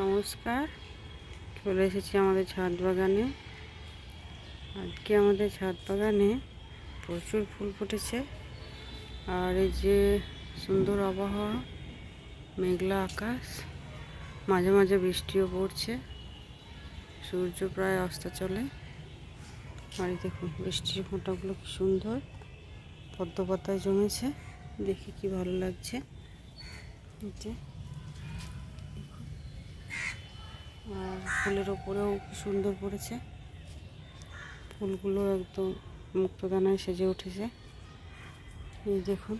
নমস্কার। চলে এসেছি আমাদের ছাদ বাগানে। আজকে আমাদের ছাদ বাগানে প্রচুর ফুল ফুটেছে। আর এই যে সুন্দর আবহাওয়া, মেঘলা আকাশ, মাঝে মাঝে বৃষ্টিও পড়ছে। সূর্য প্রায় অস্ত চলে। আর দেখুন, বৃষ্টির ফোঁটাগুলো কি সুন্দর। পদ্ম পাতায় জমেছে। দেখে কি ভালো লাগছে। ফুলের ওপরেও কি সুন্দর পড়েছে। ফুলগুলো একদম মুক্তদানায় সেজে উঠেছে। এই দেখুন।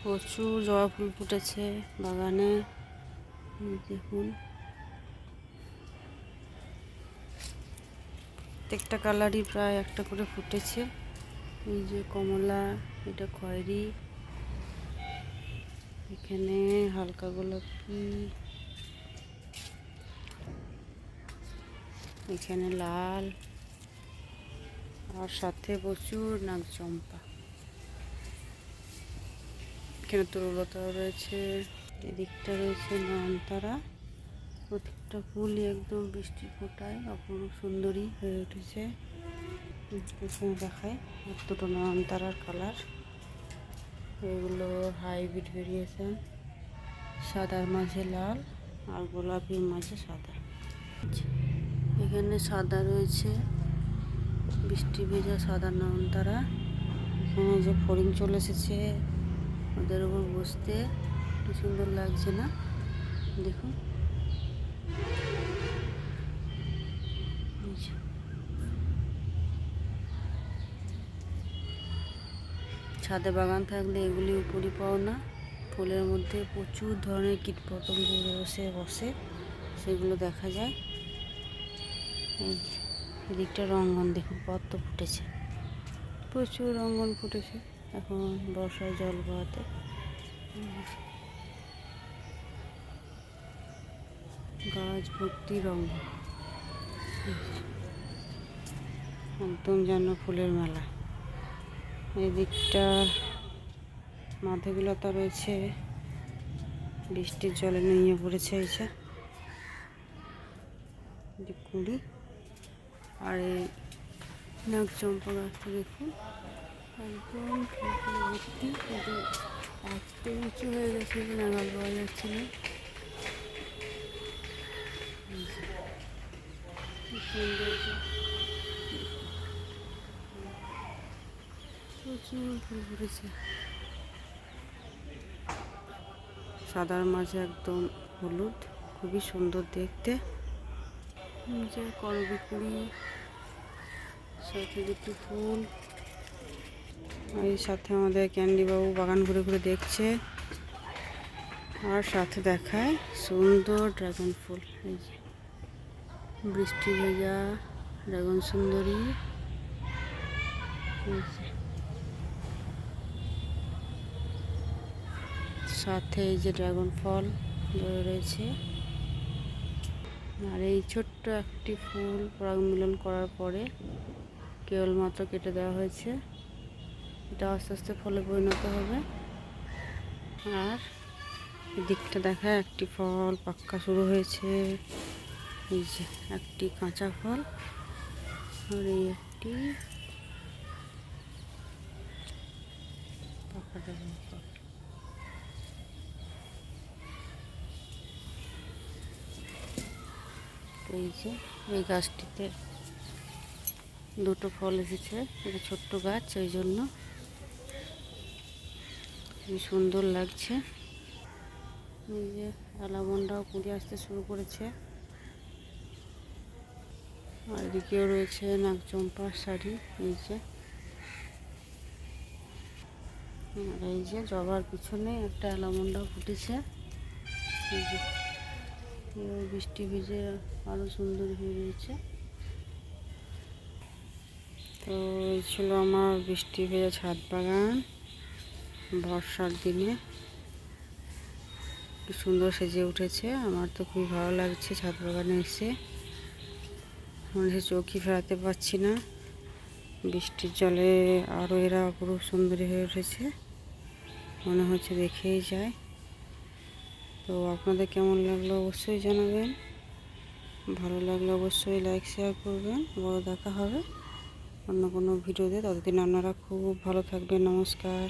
প্রচুর জবা ফুল ফুটেছে বাগানে। দেখুন। প্রত্যেকটা কালারই প্রায় একটা করে ফুটেছে। এই যে কমলা, এটা খয়েরি। এখানে হালকা গোলাপি। এখানে লাল। আর সাথে প্রচুর নাক চম্পা এখানে তরুলতাও রয়েছে। এদিকটা রয়েছে নয়নতারা। প্রত্যেকটা ফুলই একদম বৃষ্টি ফোটায়। অপরূপ সুন্দরী হয়ে উঠেছে। এখানে দেখায় আর দুটো নয়নতারার কালার এগুলো হাইব্রিড ভেরিয়েশন সাদার মাঝে লাল আর গোলাপির মাঝে সাদা। এখানে সাদা রয়েছে, বৃষ্টি ভেজা সাদা নয়নতারা এখানে যে ফড়িং চলে এসেছে, ওদের উপর বসতে কি সুন্দর লাগছে না? দেখুন এই যে। ছাদে বাগান থাকলে এগুলি উপরই পাও না। ফুলের মধ্যে প্রচুর ধরনের কীটপতঙ্গ বসে বসে। সেগুলো দেখা যায়। এই এদিকটা রঙ্গন দেখুন কত ফুটেছে। প্রচুর রঙ্গন ফুটেছে এখন বর্ষায় জল পাওয়াতে। গাছ ভর্তি রঙ্গন। একদম যেন ফুলের মেলা। এদিকটা মাধবীলতা রয়েছে। বৃষ্টির জলে নিয়ে পড়েছে এই কুড়ি। আর এই নাক চম্পা গাছটা দেখুন। একদম ভর্তি। এত উঁচু হয়ে গেছে নাগাল পাওয়া যাচ্ছে এই যে, কি সৌন্দর্য প্রচুর ফুল সাদার মাঝে একদম হলুদ, খুবই সুন্দর দেখতে। যে সাথে দুটি ফুল। এই সাথে আমাদের ক্যান্ডিবাবু বাগান ঘুরে ঘুরে দেখছে। আর সাথে দেখায় সুন্দর ড্রাগন ফুল। এই যে বৃষ্টি ভেজা ড্রাগন সুন্দরী এই যে সাথে এই যে ড্রাগন ফল রয়েছে। আর এই ছোট্ট একটি ফুল পরাগ মিলন করার পরে কেবলমাত্র কেটে দেওয়া হয়েছে। এটা আস্তে আস্তে ফলে পরিণত হবে। আর দিকটা দেখা, একটি ফল পাক্কা শুরু হয়েছে। এই যে একটি কাঁচা ফল। আর এই একটি পাকা ড্রাগন ফল এই যে, এই গাছটিতে দুটো ফল এসেছে এটা ছোট্ট গাছ ওই জন্য কি সুন্দর লাগছে। এই যে অ্যালামন্ডাও কুড়ি আসতে শুরু করেছে। আর এদিকেও রয়েছে নাগচম্পার শাড়ি, এই যে। এই যে, জবার পিছনে একটা অ্যালামন্ডাও ফুটেছে। এই যে। এবার বৃষ্টি ভিজে আরও সুন্দর হয়ে রয়েছে। তো এই ছিল আমার বৃষ্টি ভেজা ছাদ বাগান বর্ষার দিনে। কি সুন্দর সেজে উঠেছে, আমার তো খুবই ভালো লাগছে ছাদ বাগানে এসে। মনে হচ্ছে চোখই ফেরাতে পারছি না। বৃষ্টির জলে আরও এরা পুরো সুন্দরী হয়ে উঠেছে। মনে হচ্ছে দেখেই যায়। তো আপনাদের কেমন লাগল অবশ্যই জানাবেন। ভালো লাগলে অবশ্যই লাইক শেয়ার করবেন। বড় দেখা হবে অন্য কোনো ভিডিওতে। ততদিন আপনারা খুব ভালো থাকবেন। নমস্কার।